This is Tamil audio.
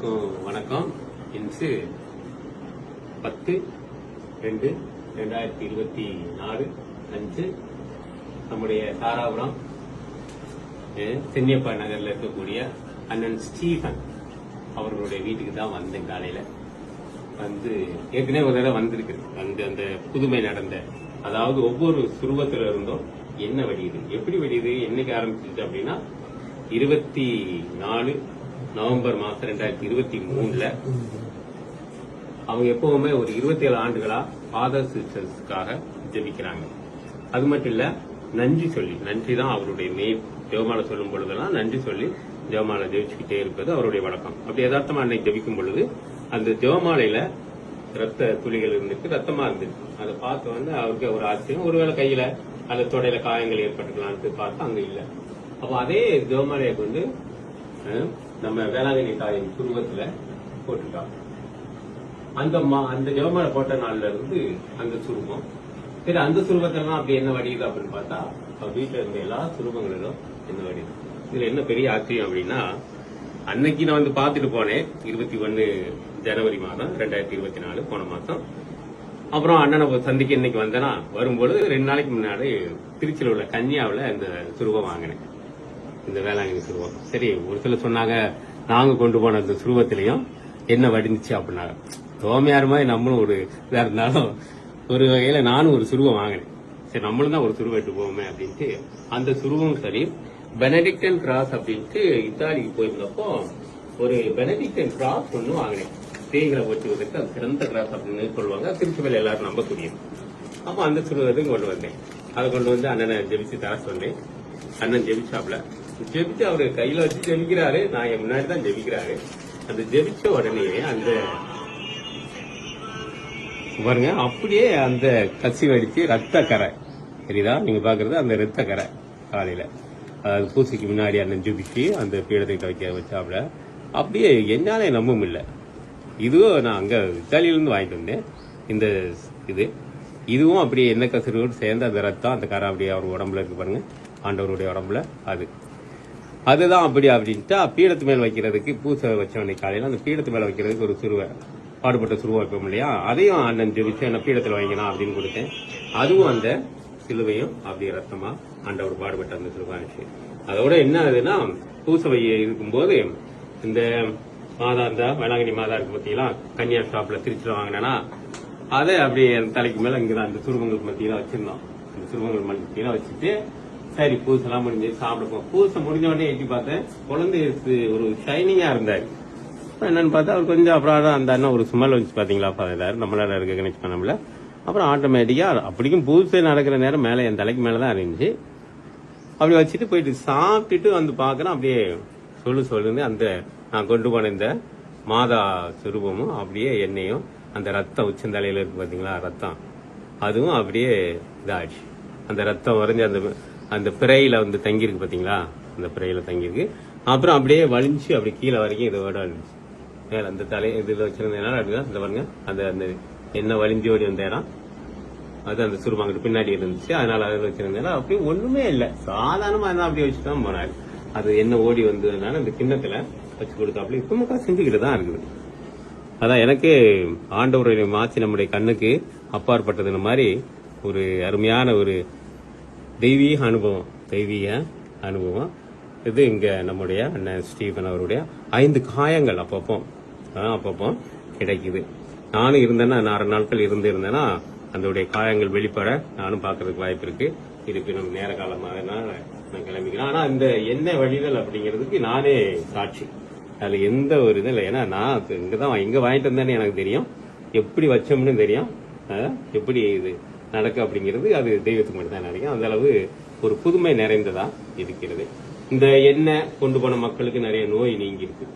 வணக்கம். இன்று பத்து ரெண்டு ரெண்டாயிரத்தி இருபத்தி நாலு அஞ்சு நம்முடைய தாராபுரம் சென்னியப்பா நகர்ல இருக்கக்கூடிய அண்ணன் ஸ்டீஃபன் அவர்களுடைய வீட்டுக்கு தான் வந்தேன் காலையில. வந்து ஏற்கனவே ஒரு தடவை வந்திருக்கு. வந்து அந்த புதுமை நடந்த அதாவது ஒவ்வொரு சுருவத்துல இருந்தும் என்ன வடியுது எப்படி வடியுது என்னைக்கு ஆரம்பிச்சிச்சு அப்படின்னா இருபத்தி நாலு நவம்பர் மாசம் ரெண்டாயிரத்தி இருபத்தி மூணுல அவங்க எப்பவுமே ஒரு 27 ஆண்டுகளா ஃபாதர் சிஸ்டர்ஸ்க்காக ஜெபிக்கிறாங்க. அது மட்டும் இல்ல நன்றி சொல்லி நன்றி தான் அவருடைய மெயின் ஜெவமாலை சொல்லும் பொழுதெல்லாம் நன்றி சொல்லி ஜெவமாலை ஜெபிச்சுக்கிட்டே இருப்பது அவருடைய வழக்கம். அப்படி யதார்த்தமா அன்னைக்கு ஜெபிக்கும் பொழுது அந்த ஜெவமாலையில ரத்த துளிகள் இருந்துச்சு ரத்தமா இருந்துச்சு அதை பார்த்து வந்து அவருக்கு ஒரு ஆச்சரியம். ஒருவேளை கையில அல்லது தொடையில காயங்கள் ஏற்பட்டுக்கலான்ட்டு பார்த்தா அங்க இல்ல. அப்ப அதே ஜெவமாலையை கொண்டு நம்ம வேளாங்கண்ணி தாயின் துருவத்துல போட்டுட்டாங்க அந்த அந்த ஜெபமாலை போட்ட நாள்ல இருந்து அந்த சுருபம். சரி அந்த சுருபத்திலாம் அப்படி என்ன வடியுது அப்படின்னு பார்த்தா அவ வீட்டுல இருந்த எல்லா சுருபங்களிலும் என்ன வடியுது? இதுல என்ன பெரிய ஆச்சரியம் அப்படின்னா அன்னைக்கு நான் வந்து பார்த்துட்டு போனேன். இருபத்தி ஒன்னு ஜனவரி மாதம் ரெண்டாயிரத்தி இருபத்தி நாலு போன மாசம் அப்புறம் அண்ணனை சந்திக்க இன்னைக்கு வந்தேனா வரும்பொழுது ரெண்டு நாளைக்கு முன்னாடி திருச்சியில் உள்ள கன்னியாவில் இந்த சுருபம் வாங்கினேன். இந்த வேளாங்கண்ணி சுருவம் சரி ஒரு சிலர் சொன்னாங்க நாங்க கொண்டு போன அந்த சுருவத்திலையும் என்ன வடிந்துச்சு அப்படின்னாங்க தோமையார் மாதிரி நம்மளும் ஒரு இதா இருந்தாலும் ஒரு வகையில நானும் ஒரு சுருவம் வாங்கினேன். சரி நம்மளும் தான் ஒரு சுருவம் எட்டு போவோமே அப்படின்ட்டு அந்த சுருவம் சரி பெனடிக்டன் கிராஸ் அப்படின்ட்டு இத்தாலிக்கு போயிருந்தப்போ ஒரு பெனடிக்டன் கிராஸ் ஒன்று வாங்கினேன். தேய்களை ஓட்டுவதற்கு அது சிறந்த கிராஸ் அப்படின்னு சொல்லுவாங்க. திருச்சிவில் எல்லாரும் நம்பக்கூடியது அப்போ அந்த சுருவத்தையும் கொண்டு வந்தேன். அதை கொண்டு வந்து அண்ணனை ஜெபிச்சு தர சொன்னேன். அண்ணன் ஜெபிச்சாப்ல ஜெபிச்சு அவரு கையில வச்சு ஜெபிக்கிறாரு. நான் என் முன்னாடி தான் ஜெபிக்கிறாரு. அந்த ஜெபிச்ச உடனே அந்த பாருங்க அப்படியே அந்த கசி வடிச்சு ரத்த கரை. தெரியுதா? நீங்க பாக்குறது அந்த ரத்த கரை காலையில. அதாவது பூசைக்கு முன்னாடி அண்ணன் ஜெபிச்சு அந்த பீடத்தை வைக்க வச்சாப்ல. அப்படியே என்னாலே நம்பும் இல்லை. இதுவும் நான் அங்க இத்தாலியிலிருந்து வாங்கிட்டு வந்தேன். இந்த இது. இதுவும் அப்படியே எண்ணெய் கசிரோடு சேர்ந்து அந்த ரத்தம் அந்த கரை அப்படியே அவர் உடம்புல இருக்கு பாருங்க. ஆண்டவருடைய உடம்புல அது. அதுதான் அப்படி அப்படின்ட்டு பீடத்து மேல் வைக்கிறதுக்கு பூசை வச்சவனை காலையில அந்த பீடத்து மேல வைக்கிறதுக்கு ஒரு சிறுவை பாடுபட்ட சிறுவை வைப்போம் இல்லையா? அதையும் அண்ணன் ஜெபிச்சு என்ன பீடத்துல வாங்கினா அப்படின்னு கொடுத்தேன். அதுவும் அந்த சிலுவையும் அப்படி ரத்தமா ஆண்டவர் பாடுபட்ட அந்த சிலுவாச்சு அதோட என்ன ஆகுதுன்னா பூசவை இருக்கும்போது இந்த மாதா இந்த வேளாங்கண்ணி மாதா இருக்கு பார்த்தீங்களா கன்னியா ஷாப்ல திருச்சியில் வாங்கினேன்னா அதை அப்படியே தலைக்கு மேல இங்கதான் அந்த சுருவங்களுக்கு மத்தியெல்லாம் வச்சிருந்தோம். அந்த சுருவங்கள் மத்தியெல்லாம் வச்சுட்டு சரி பூசெல்லாம் முடிஞ்சு சாப்பிடுவோம் பூசை முடிஞ்ச உடனே எட்டி பார்த்தேன் குழந்தை ஒரு ஷைனிங்கா இருந்தார். என்னன்னு பார்த்தா அவர் கொஞ்சம் அப்புறம் அந்த அண்ணன் ஒரு சுமல் வச்சு பாத்தீங்களா ஃபாதர் நம்மளால இருக்க கணேஷ் பண்ணல அப்புறம் ஆட்டோமேட்டிக்கா அப்படிக்கும் பூசை நடக்கிற நேரம் மேல என் தலைக்கு மேலதான் இருந்துச்சு. அப்படி வச்சுட்டு போயிட்டு சாப்பிட்டுட்டு வந்து பார்க்குறேன். அப்படியே சொல்லு சொல்லுன்னு அந்த நான் கொண்டு போன இந்த மாதா சுரூபமும் அப்படியே எண்ணெயும் அந்த ரத்தம் உச்சந்தலையில இருக்கு பாத்தீங்களா ரத்தம். அதுவும் அப்படியே இதாச்சு அந்த ரத்தம் வரைஞ்சு அந்த அந்த பிறையில வந்து தங்கியிருக்கு பாத்தீங்களா? அந்த பிறையில தங்கியிருக்கு. அப்புறம் அப்படியே வலிஞ்சு அப்படி கீழே வரைக்கும் இதோட இருந்துச்சு. மேலே அந்த தலை இதுல வச்சிருந்ததுனால அப்படிதான் இந்த பாருங்க. அந்த அந்த எண்ணெய் வலிஞ்சு ஓடி வந்த இடம். அது அந்த சுருமாங்கிட்ட பின்னாடி இருந்துச்சு. அதனால அதில் வச்சிருந்தேன் அப்படி ஒண்ணுமே இல்லை. சாதாரணமா இருந்தா அப்படியே வச்சு தான் போனாரு. அது என்ன ஓடி வந்ததுனால அந்த கிண்ணத்துல வச்சு கொடுத்தாப்புல இப்பமுக்கா செஞ்சுக்கிட்டு தான் இருக்குது. அதான் எனக்கு ஆண்டவருடைய மாற்றி நம்முடைய கண்ணுக்கு அப்பாற்பட்டதுன்னு மாதிரி ஒரு அருமையான ஒரு தெய்வீக அனுபவம் தெய்வீக அனுபவம். இது இங்க நம்முடைய அண்ணன் ஸ்டீஃபன் அவருடைய ஐந்து காயங்கள் அப்பப்போ அப்பப்போ கிடைக்குது. நானும் இருந்தேன்னா நான் நாட்கள் இருந்து இருந்தேன்னா அதோடைய காயங்கள் வெளிப்பட நானும் பார்க்கறதுக்கு வாய்ப்பு இருக்கு. இருப்பினும் நேர காலமாக நான் கிளம்பிக்கிறேன். ஆனா இந்த எண்ணெய் வழிதல் அப்படிங்கிறதுக்கு நானே சாட்சி. அதுல எந்த ஒரு இதுவும் இல்லை. ஏன்னா நான் இங்கதான் இங்க வாங்கிட்டு வந்தேன்னு எனக்கு தெரியும். எப்படி வச்சோம்னு தெரியும். எப்படி இது நடக்கும் அப்படிங்கிறது அது தெய்வத்துக்கு மட்டும் தான் நினைக்கும் அந்த அளவு ஒரு புதுமை நிறைந்ததா இருக்கிறது. இந்த எண்ணெய் கொண்டு போன மக்களுக்கு நிறைய நோய் நீங்கி இருக்கு